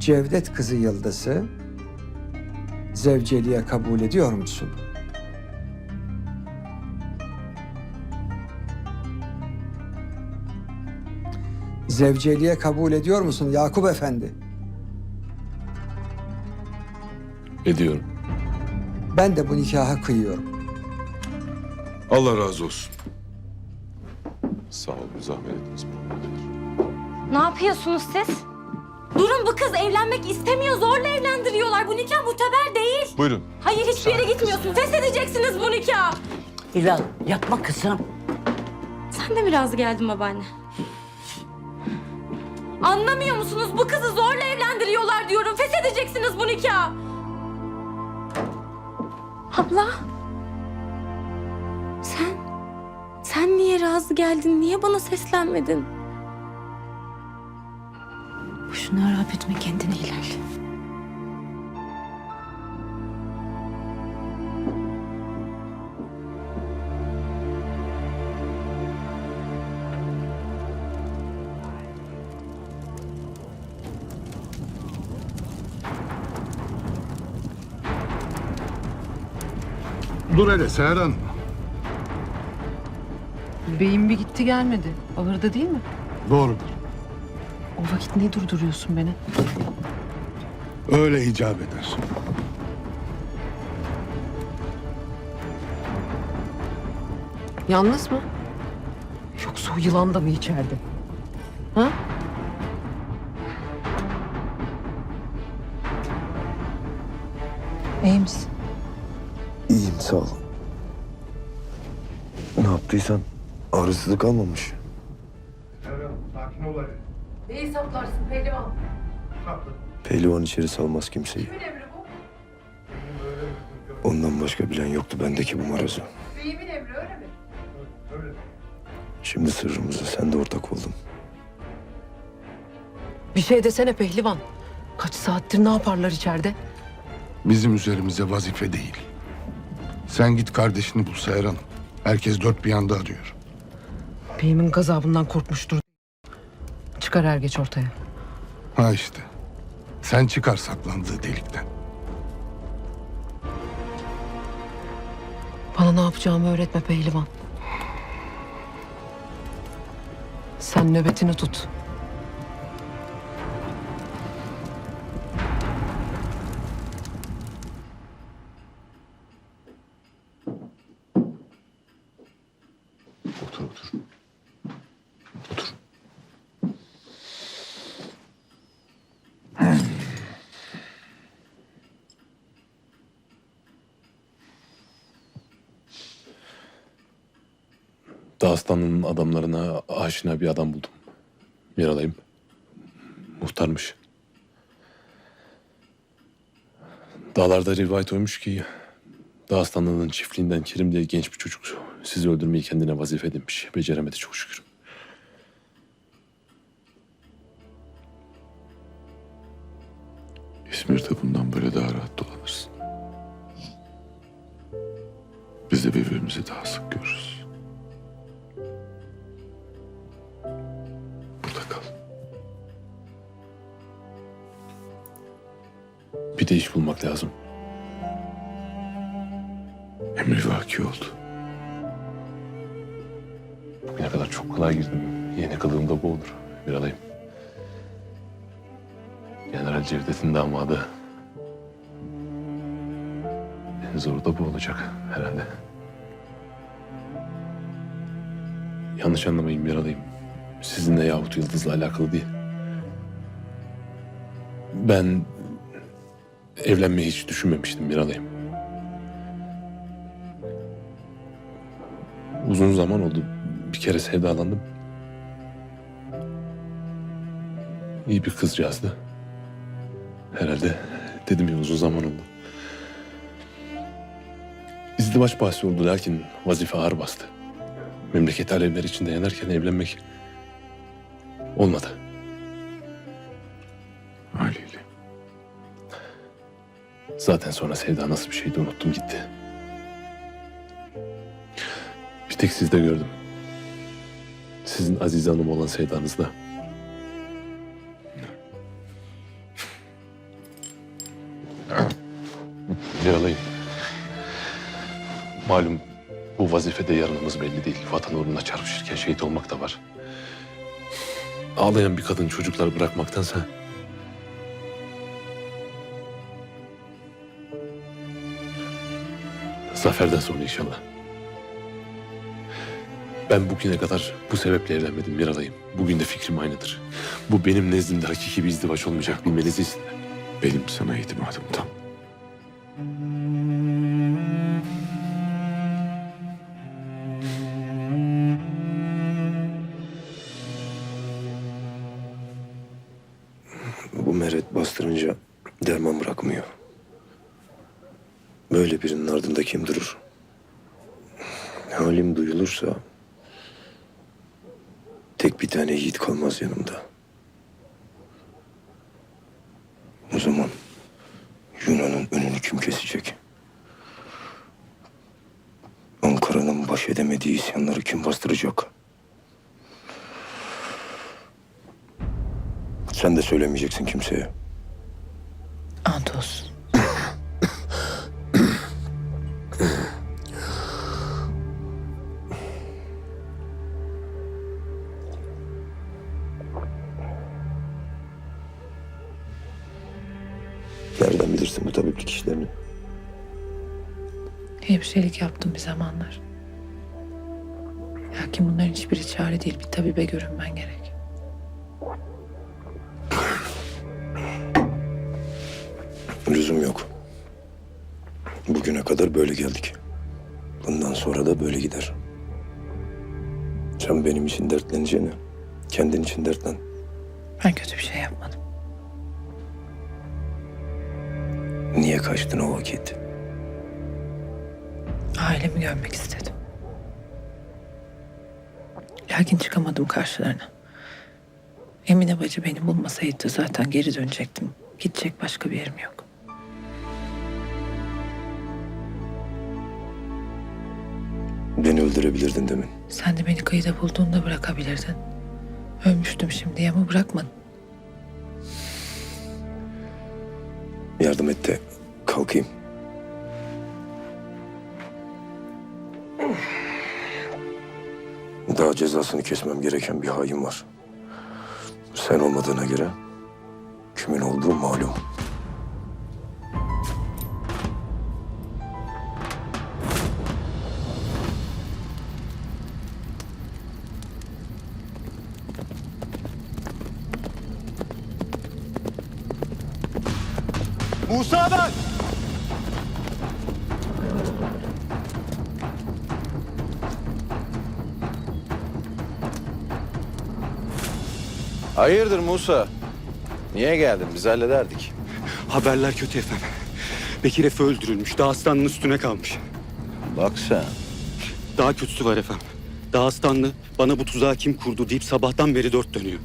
Cevdet kızı Yıldız'ı zevceliğe kabul ediyor musun? Zevceliğe kabul ediyor musun Yakup Efendi? Ediyorum. Ben de bu nikaha kıyıyorum. Allah razı olsun. Sağ olun zahmet ettiniz. Ne yapıyorsunuz siz? Durun bu kız evlenmek istemiyor. Zorla evlendiriyorlar. Bu nikah muteber değil. Buyurun. Hayır hiçbir yere gitmiyorsun. Feshedeceksiniz bu nikah. Hilal yapma kızım. Sen de biraz geldin babaanne. Anlamıyor musunuz? Bu kızı zorla evlendiriyorlar diyorum. Feshedeceksiniz bu nikah. Abla. Sen, sen niye razı geldin? Niye bana seslenmedin? Boşuna harap etme kendini Hilal. Dur hele Seher Hanım. Beyim bir gitti gelmedi. Ahırda değil mi? Doğrudur. O vakit niye durduruyorsun beni? Öyle icap eder. Yalnız mı? Yoksa o yılan da mı içeride? Ha? İyi misin? İyiyim sağ ol. Ne yaptıysan ağrısızlık almamış. Sakin ol hadi. Neyi saplarsın pehlivan? Pehlivan içeri salmaz kimseyi. Kimin emri bu? Ondan başka bilen yoktu bendeki bu marazı. Beyimin emri öyle mi? Şimdi sırrımıza sen de ortak oldun. Bir şey desene pehlivan. Kaç saattir ne yaparlar içeride? Bizim üzerimize vazife değil. Sen git kardeşini bul Seher Hanım. Herkes dört bir yanda arıyor. Beyimin gazabından korkmuştur. Çıkar er geç ortaya. Ha işte. Sen çıkar saklandığı delikten. Bana ne yapacağımı öğretme pehlivan. Sen nöbetini tut. Otur otur. Otur. Dağıstanlı'nın adamlarına aşina bir adam buldum. Miralayım. Muhtarmış. Dağlarda rivayet olmuş ki Dağıstanlı'nın çiftliğinden Kerim diye genç bir çocuk sizi öldürmeyi kendine vazife edinmiş. Beceremedi çok şükür. İzmir'de bundan böyle daha rahat dolanırsın. Biz de birbirimizi daha sık görürüz. Bir de iş bulmak lazım. Emri vaki oldu. Bugüne kadar çok kolay girdim. Yeni kılığımda bu olur. Bir alayım. General Cevdet'in damadı. En zoru da bu olacak herhalde. Yanlış anlamayın bir alayım. Sizinle yahut Yıldız'la alakalı değil. Ben evlenmeyi hiç düşünmemiştim bir alayım. Uzun zaman oldu. Bir kere sevdalandım. İyi bir kızcağızdı. Herhalde dedim ya uzun zaman oldu. İzdivaç bahsi oldu lakin vazife ağır bastı. Memleket alevler içinde yanarken evlenmek olmadı. Zaten sonra sevda nasıl bir şeydi unuttum gitti. Bir tek sizde gördüm. Sizin Azize Hanım olan sevdanızda. Yaralayın. Malum bu vazifede yarınımız belli değil. Vatan uğruna çarpışırken şehit olmak da var. Ağlayan bir kadın çocuklar bırakmaktansa Zaferden sonra inşallah. Ben bugüne kadar bu sebeple evlenmedim Miralay'ım. Bugün de fikrim aynıdır. Bu benim nezdimde hakiki bir izdivaç olmayacak bilmeliyiz. Benim sana itimadım tam. Bu meret bastırınca derman bırakmıyor. Böyle birinin ardında kim durur? Halim duyulursa tek bir tane yiğit kalmaz yanımda. O zaman Yunan'ın önünü kim kesecek? Ankara'nın baş edemediği isyanları kim bastıracak? Sen de söylemeyeceksin kimseye. Nereden bilirsin bu tabiplik işlerini? Hemşirelik yaptım bir zamanlar. Lakin bunların hiçbiri çare değil. Bir tabibe görünmen gerek. Lüzum yok. Bugüne kadar böyle geldik. Bundan sonra da böyle gider. Sen benim için dertleneceğine kendin için dertlen. Ben kötü bir şey yapmadım. Niye kaçtın o vakit? Ailemi görmek istedim. Lakin çıkamadım karşılarına. Emine bacı beni bulmasaydı zaten geri dönecektim. Gidecek başka bir yerim yok. Beni öldürebilirdin demin. Sen de beni kıyıda bulduğunda bırakabilirdin. Ölmüştüm şimdi ama bırakmadın. Yardım et de kalkayım. Daha cezasını kesmem gereken bir hain var. Sen olmadığına göre kimin olduğu malum. Ben! Hayırdır Musa? Niye geldin? Biz hallederdik. Haberler kötü efendim. Bekir Efe öldürülmüş. Dağıstanlı'nın üstüne kalmış. Bak sen. Daha kötüsü var efendim. Dağıstanlı bana bu tuzağı kim kurdu deyip sabahtan beri dört dönüyor.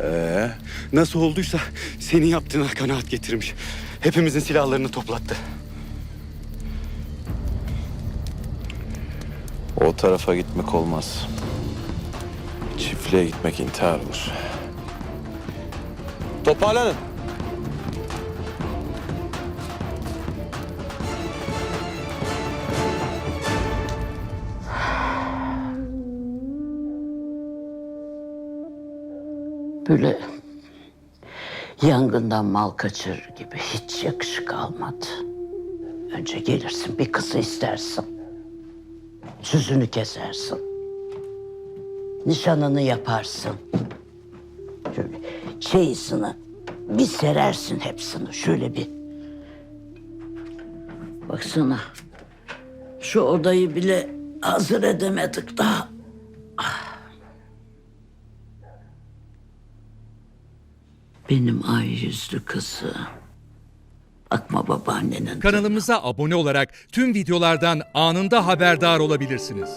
Ee, Nasıl olduysa senin yaptığına kanaat getirmiş. Hepimizin silahlarını toplattı. o tarafa gitmek olmaz. Çiftliğe gitmek intihar olur. Toparlanın. Böyle yangından mal kaçırır gibi hiç yakışık almadı. Önce gelirsin bir kızı istersin. Süzünü kesersin. Nişanını yaparsın. Şöyle çeyizini bir serersin hepsini şöyle bir. Baksana şu odayı bile hazır edemedik daha. Benim ay yüzlü kızı. Bakma babaannenin. Kanalımıza abone olarak tüm videolardan anında haberdar olabilirsiniz.